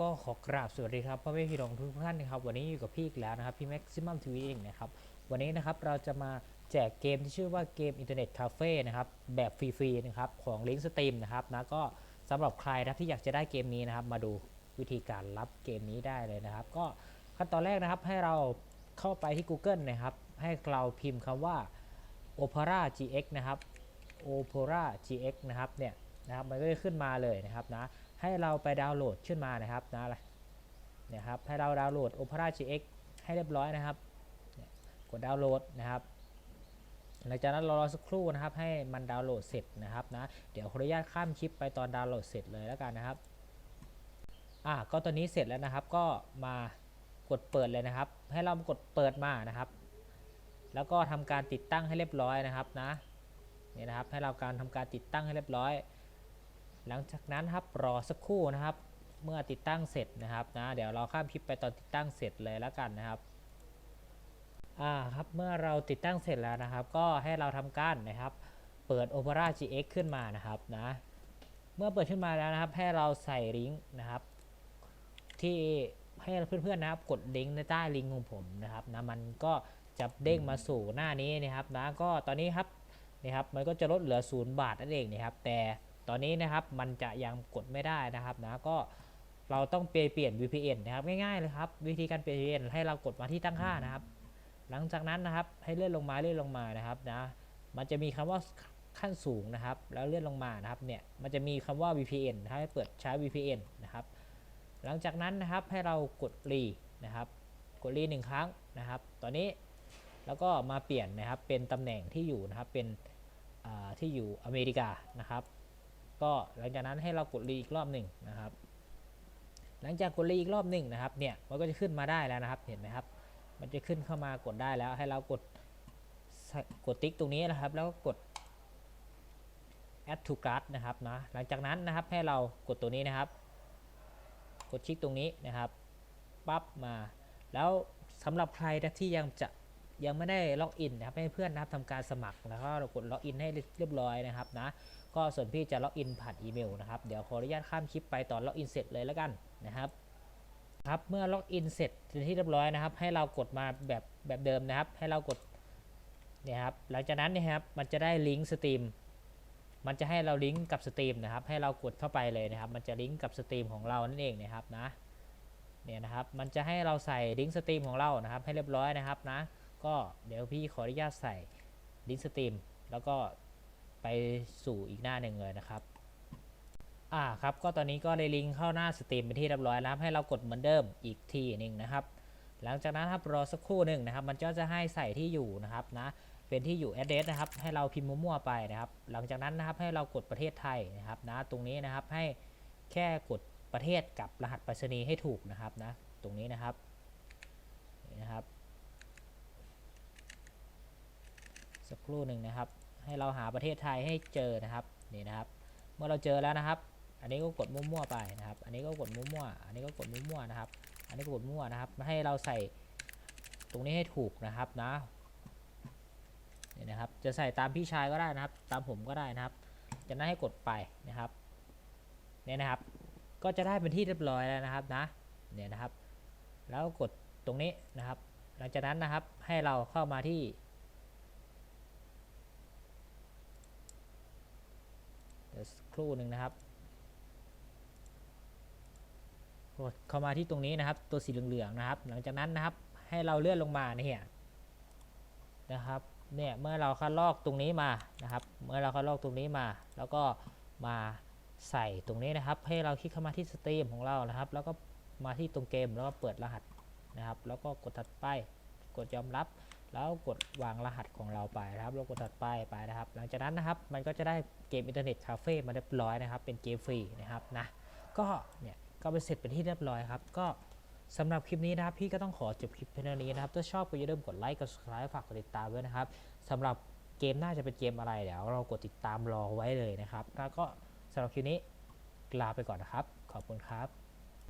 ก็ขอกราบสวัสดีครับพ่อแม่พี่น้องทุกท่านนะครับวันนี้อยู่กับพี่อีกแล้วนะครับพี่ Maximum TV เองนะครับวันนี้นะครับเราจะมาแจกเกมที่ชื่อว่าเกมอินเทอร์เน็ตคาเฟ่นะครับแบบฟรีๆนะครับของลิงก์สตรีมนะครับนะก็สำหรับใครนะที่อยากจะได้เกมนี้นะครับมาดูวิธีการรับเกมนี้ได้เลยนะครับ ก็ขั้นตอนแรกนะครับให้เราเข้าไปที่ Google นะครับให้เราพิมพ์คำว่า Opera GX นะครับ Opera GX นะครับเนี่ย นะครับมันก็จะขึ้นมาเลยนะครับนะให้เราไปดาวน์โหลดขึ้นมานะครับนะอะไรเนี่ยครับให้เราดาวน์โหลด Opera GX ให้เรียบร้อยนะครับกดดาวน์โหลดนะครับหลังจากนั้นรอสักครู่นะครับให้มันดาวน์โหลดเสร็จนะครับนะเดี๋ยวขออนุญาตข้ามคลิปไปตอนดาวน์โหลดเสร็จเลยแล้วกันนะครับอะก็ตอนนี้เสร็จแล้วนะครับก็มากดเปิดเลยนะครับ ให้เรากดเปิดมานะครับ แล้วก็ทำการติดตั้งให้เรียบร้อยนะครับนะเนี่ยนะครับให้เราการทำการติดตั้งให้เรียบร้อย หลังจากนั้นครับรอสักครู่นะครับ เมื่อติดตั้งเสร็จนะครับนะเดี๋ยวเราข้ามคลิปไปตอนติดตั้งเสร็จเลยแล้วกันนะครับอ่าครับเมื่อเราติดตั้งเสร็จแล้วนะครับ ก็ให้เราทำการนะครับ เปิด Opera GX ขึ้นมานะครับนะเมื่อเปิดขึ้นมาแล้วนะครับ ให้เราใส่ลิงก์นะครับ ที่ให้เพื่อนๆนะครับ กดลิงก์ในใต้ลิงก์ของผมนะครับนะมันก็จะเด้งมาสู่หน้านี้นะครับนะก็ตอนนี้ครับนี่ครับ มันก็จะลดเหลือศูนย์บาทนั่นเองนะครับ แต่ ตอนนี้นะครับมันจะยังกดไม่ได้นะครับนะก็เราต้องเปลี่ยน VPN นะครับง่ายๆเลยครับวิธีการเปลี่ยน VPN ให้เรากดมาที่ตั้งค่านะครับ หลังจากนั้นนะครับให้เลื่อนลงมาเลื่อนลงมานะครับนะมันจะมีคำว่าขั้นสูงนะครับ แล้วเลื่อนลงมานะครับเนี่ยมันจะมีคำว่า VPN นะครับให้เปิดใช้ VPN นะครับ หลังจากนั้นนะครับให้เรากดรีนะครับกดรีหนึ่งครั้งนะครับ ตอนนี้แล้วก็มาเปลี่ยนนะครับเป็นตำแหน่งที่อยู่นะครับเป็นที่อยู่อเมริกานะครับ ก็หลังจากนั้นให้เรากดรีอีกรอบหนึ่งนะครับ หลังจากกดรีอีกรอบหนึ่งนะครับเนี่ยมันก็จะขึ้นมาได้แล้วนะครับเห็นไหมครับ มันจะขึ้นเข้ามากดได้แล้วให้เรากดกดติ๊กตรงนี้นะครับ แล้วก็กด add to cart นะครับนะหลังจากนั้นนะครับให้เรากดตัวนี้นะครับ กดคลิกตรงนี้นะครับปั๊บมา แล้วสำหรับใครที่ยังจะ ยังไม่ได้ล็อกอินนะครับให้เพื่อนนะครับทำการสมัครแล้วก็เรากดล็อกอินให้เรียบร้อยนะครับนะก็ส่วนพี่จะล็อกอินผ่านอีเมลนะครับเดี๋ยวขออนุญาตข้ามคลิปไปตอนล็อกอินเสร็จเลยแล้วกันนะครับครับเมื่อล็อกอินเสร็จที่เรียบร้อยนะครับ ให้เรากดมาแบบแบบเดิมนะครับ ให้เรากดเนี่ยครับหลังจากนั้นเนี่ยครับมันจะได้ลิงก์สตรีมมันจะให้เราลิงก์กับสตรีมนะครับ ให้เรากดเข้าไปเลยนะครับ มันจะลิงก์กับสตรีมของเรานั่นเองนะครับนะเนี่ยนะครับ มันจะให้เราใส่ลิงก์สตรีมของเรานะครับ ให้เรียบร้อยนะครับนะ ก็เดี๋ยวพี่ขออนุญาตใส่ลิงก์สตรีมแล้วก็ไปสู่อีกหน้าหนึ่งเลยนะครับ อ่าครับ ก็ตอนนี้ก็ได้ลิงก์เข้าหน้าสตรีมเป็นที่เรียบร้อยแล้วให้เรากดเหมือนเดิมอีกทีหนึ่งนะครับ หลังจากนั้นครับรอสักครู่หนึ่งนะครับ มันก็จะให้ใส่ที่อยู่นะครับนะเป็นที่อยู่ address นะครับ ให้เราพิมพ์มั่วๆไปนะครับ หลังจากนั้นนะครับให้เรากดประเทศไทยนะครับนะตรงนี้นะครับให้แค่กดประเทศกับรหัสไปรษณีย์ให้ถูกนะครับนะตรงนี้นะครับนี่นะครับ สักครู่หนึ่งนะครับ ให้เราหาประเทศไทยให้เจอนะครับนี่นะครับ เมื่อเราเจอแล้วนะครับ อันนี้ก็กดมั่วๆไปนะครับ อันนี้ก็กดมั่วๆอันนี้ก็กดมั่วๆนะครับ อันนี้ก็กดมั่วนะครับให้เราใส่ตรงนี้ให้ถูกนะครับนะนี่นะครับ จะใส่ตามพี่ชายก็ได้นะครับ ตามผมก็ได้นะครับจะนั้นให้กดไปนะครับเนี่ยนะครับ ก็จะได้เป็นที่เรียบร้อยแล้วนะครับนะเนี่ยนะครับ แล้วกดตรงนี้นะครับ หลังจากนั้นนะครับให้เราเข้ามาที่เดี๋ยวสัก ครู่หนึ่งนะครับกดเข้ามาที่ตรงนี้นะครับ ตัวสีเหลืองๆนะครับ หลังจากนั้นนะครับ ให้เราเลื่อนลงมาเนี่ยนะครับ เนี่ยเมื่อเราคัดลอกตรงนี้มานะครับ เมื่อเราคัดลอกตรงนี้มา แล้วก็มาใส่ตรงนี้นะครับ ให้เราคลิกเข้ามาที่สตรีมของเรานะครับ แล้วก็มาที่ตรงเกมแล้วก็เปิดรหัสนะครับ แล้วก็กดถัดไป กดยอมรับ แล้วกดวางรหัสของเราไปนะครับแล้วกดถัดไปไปนะครับ หลังจากนั้นนะครับมันก็จะได้เกมอินเทอร์เน็ตคาเฟ่มาเรียบร้อยนะครับ เป็นเกมฟรีนะครับนะก็เนี่ยก็เป็นเสร็จเป็นที่เรียบร้อยครับก็สำหรับคลิปนี้นะครับพี่ก็ต้องขอจบคลิปเพียงเท่านี้นะครับถ้าชอบก็อย่าลืมกดไลค์กด subscribe ฝากกดติดตามด้วยนะครับสำหรับเกมน่าจะเป็นเกมอะไรเดี๋ยวเรากดติดตามรอไว้เลยนะครับแล้วก็สำหรับคลิปนี้ลาไปก่อนนะครับ ขอบคุณครับ